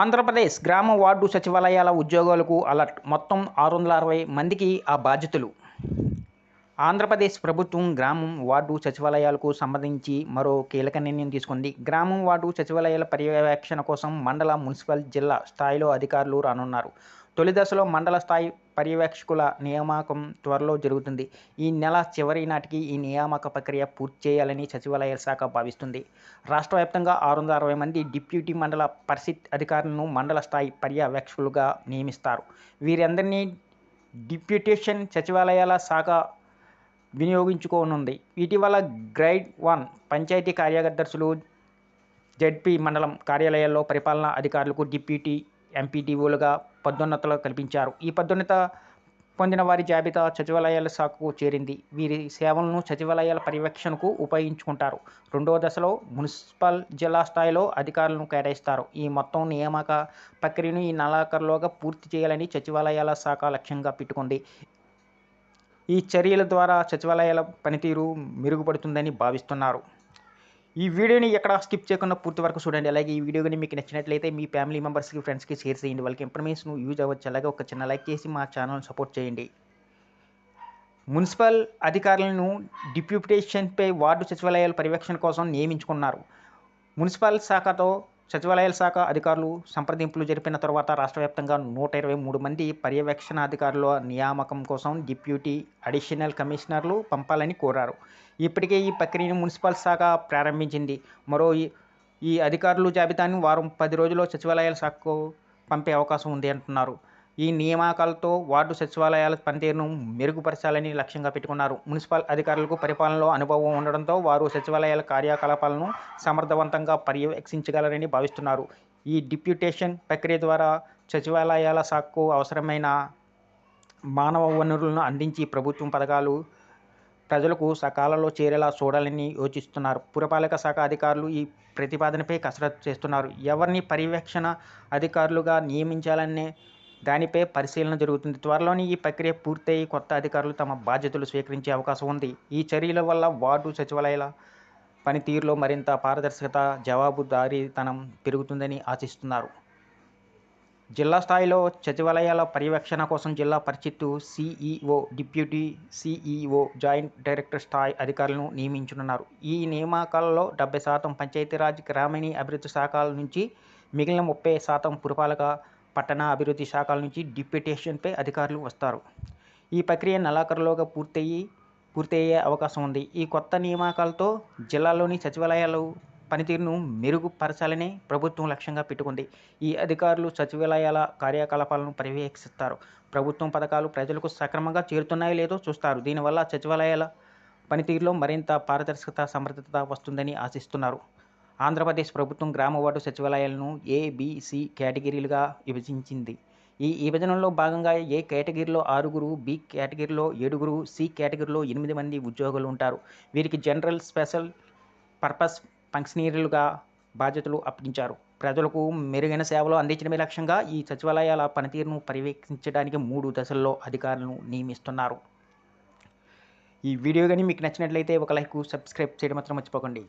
ఆంధ్రప్రదేశ్ గ్రామ వార్డు సచివాలయాల ఉద్యోగాలకు అలర్ట్. మొత్తం ఆరు వందల అరవై మందికి ఆ బాధ్యతలు. ఆంధ్రప్రదేశ్ ప్రభుత్వం గ్రామం వార్డు సచివాలయాలకు సంబంధించి మరో కీలక నిర్ణయం తీసుకుంది. గ్రామం వార్డు సచివాలయాల పర్యవేక్షణ కోసం మండల మున్సిపల్ జిల్లా స్థాయిలో అధికారులు రానున్నారు. తొలి దశలో మండల స్థాయి పర్యవేక్షకుల నియామకం త్వరలో జరుగుతుంది. ఈ నెల చివరి నాటికి ఈ నియామక ప్రక్రియ పూర్తి చేయాలని సచివాలయ శాఖ భావిస్తుంది. రాష్ట్ర వ్యాప్తంగా ఆరు వందల అరవై మంది డిప్యూటీ మండల పరిషత్ అధికారులను మండల స్థాయి పర్యవేక్షకులుగా నియమిస్తారు. వీరందరినీ డిప్యూటేషన్ సచివాలయాల శాఖ వినియోగించుకోనుంది. ఇటీవల గ్రేడ్ వన్ పంచాయతీ కార్యదర్శులు జెడ్పీ మండలం కార్యాలయాల్లో పరిపాలనా అధికారులకు డిప్యూటీ ఎంపీటీఓలుగా పదోన్నతలు కల్పించారు. ఈ పదోన్నత పొందిన వారి జాబితా సచివాలయాల శాఖకు చేరింది. వీరి సేవలను సచివాలయాల పర్యవేక్షణకు ఉపయోగించుకుంటారు. రెండవ దశలో మున్సిపల్ జిల్లా స్థాయిలో అధికారులను కేటాయిస్తారు. ఈ మొత్తం నియామక ప్రక్రియను ఈ నెలాఖరులోగా పూర్తి చేయాలని సచివాలయాల శాఖ లక్ష్యంగా పెట్టుకుంది. ఈ చర్యల ద్వారా సచివాలయాల పనితీరు మెరుగుపడుతుందని భావిస్తున్నారు. ఈ వీడియోని ఎక్కడ స్కిప్ చేయకుండా పూర్తి వరకు చూడండి. అలాగే ఈ వీడియో కానీ మీకు నచ్చినట్లయితే మీ ఫ్యామిలీ మెంబర్స్కి ఫ్రెండ్స్కి షేర్ చేయండి. వాళ్ళకి ఇన్ఫర్మేషన్ యూజ్ అవ్వచ్చు. అలాగే ఒక చిన్న లైక్ చేసి మా ఛానల్ సపోర్ట్ చేయండి. మున్సిపల్ అధికారులను డిప్యూటేషన్పై వార్డు సచివాలయాల పర్యవేక్షణ కోసం నియమించుకున్నారు. మున్సిపల్ శాఖతో సచివాలయాల శాఖ అధికారులు సంప్రదింపులు జరిపిన తర్వాత రాష్ట్ర వ్యాప్తంగా నూట ఇరవై మూడు మంది పర్యవేక్షణ అధికారుల నియామకం కోసం డిప్యూటీ అడిషనల్ కమిషనర్లు పంపాలని కోరారు. ఇప్పటికే ఈ ప్రక్రియను మున్సిపల్ శాఖ ప్రారంభించింది. మరో ఈ- ఈ అధికారుల జాబితాను వారం పది రోజుల్లో సచివాలయాల శాఖకు పంపే అవకాశం ఉంది అంటున్నారు. ఈ నియామకాలతో వార్డు సచివాలయాల పనితీరును మెరుగుపరచాలని లక్ష్యంగా పెట్టుకున్నారు. మున్సిపల్ అధికారులకు పరిపాలనలో అనుభవం ఉండడంతో వారు సచివాలయాల కార్యకలాపాలను సమర్థవంతంగా పర్యవేక్షించగలరని భావిస్తున్నారు. ఈ డిప్యూటేషన్ ప్రక్రియ ద్వారా సచివాలయాల శాఖకు అవసరమైన మానవ వనరులను అందించి ప్రభుత్వం పథకాలు ప్రజలకు సకాలంలో చేరేలా చూడాలని యోచిస్తున్నారు. పురపాలక శాఖ అధికారులు ఈ ప్రతిపాదనపై కసరత్తు చేస్తున్నారు. ఎవరిని పర్యవేక్షణ అధికారులుగా నియమించాలనే దానిపై పరిశీలన జరుగుతుంది. త్వరలోనే ఈ ప్రక్రియ పూర్తయి కొత్త అధికారులు తమ బాధ్యతలు స్వీకరించే అవకాశం ఉంది. ఈ చర్యల వల్ల వార్డు సచివాలయాల పనితీరులో మరింత పారదర్శకత జవాబుదారీతనం పెరుగుతుందని ఆశిస్తున్నారు. జిల్లా స్థాయిలో సచివాలయాల పర్యవేక్షణ కోసం జిల్లా పరిషత్తు CEO deputy CEO joint director స్థాయి అధికారులను నియమించనున్నారు. ఈ నియామకాలలో డెబ్బై శాతం పంచాయతీరాజ్ గ్రామీణ అభివృద్ధి శాఖల నుంచి మిగిలిన ముప్పై శాతం పురపాలక పట్టణ అభివృద్ధి శాఖల నుంచి డిప్యూటేషన్పై అధికారులు వస్తారు. ఈ ప్రక్రియ నెలాఖరులోగా పూర్తయి పూర్తయ్యే అవకాశం ఉంది. ఈ కొత్త నియామకాలతో జిల్లాలోని సచివాలయాలు పనితీరును మెరుగుపరచాలని ప్రభుత్వం లక్ష్యంగా పెట్టుకుంది. ఈ అధికారులు సచివాలయాల కార్యకలాపాలను పర్యవేక్షిస్తారు. ప్రభుత్వం పథకాలు ప్రజలకు సక్రమంగా చేరుతున్నాయో లేదో చూస్తారు. దీనివల్ల సచివాలయాల పనితీరులో మరింత పారదర్శకత సమర్థత వస్తుందని ఆశిస్తున్నారు. ఆంధ్రప్రదేశ్ ప్రభుత్వం గ్రామ వార్డు సచివాలయాలను ఏబిసి కేటగిరీలుగా విభజించింది. ఈ విభజనలో భాగంగా ఏ కేటగిరీలో ఆరుగురు బి కేటగిరీలో ఏడుగురు సి కేటగిరీలో ఎనిమిది మంది ఉద్యోగులు ఉంటారు. వీరికి జనరల్ స్పెషల్ పర్పస్ పంక్షనీరులుగా బాధ్యతలు అప్పగించారు. ప్రజలకు మెరుగైన సేవలు అందించడమే లక్ష్యంగా ఈ సచివాలయాల పనితీరును పర్యవేక్షించడానికి మూడు దశల్లో అధికారులను నియమిస్తున్నారు. ఈ వీడియో కానీ మీకు నచ్చినట్లయితే ఒక లైక్ సబ్స్క్రైబ్ చేయడం మాత్రం మర్చిపోకండి.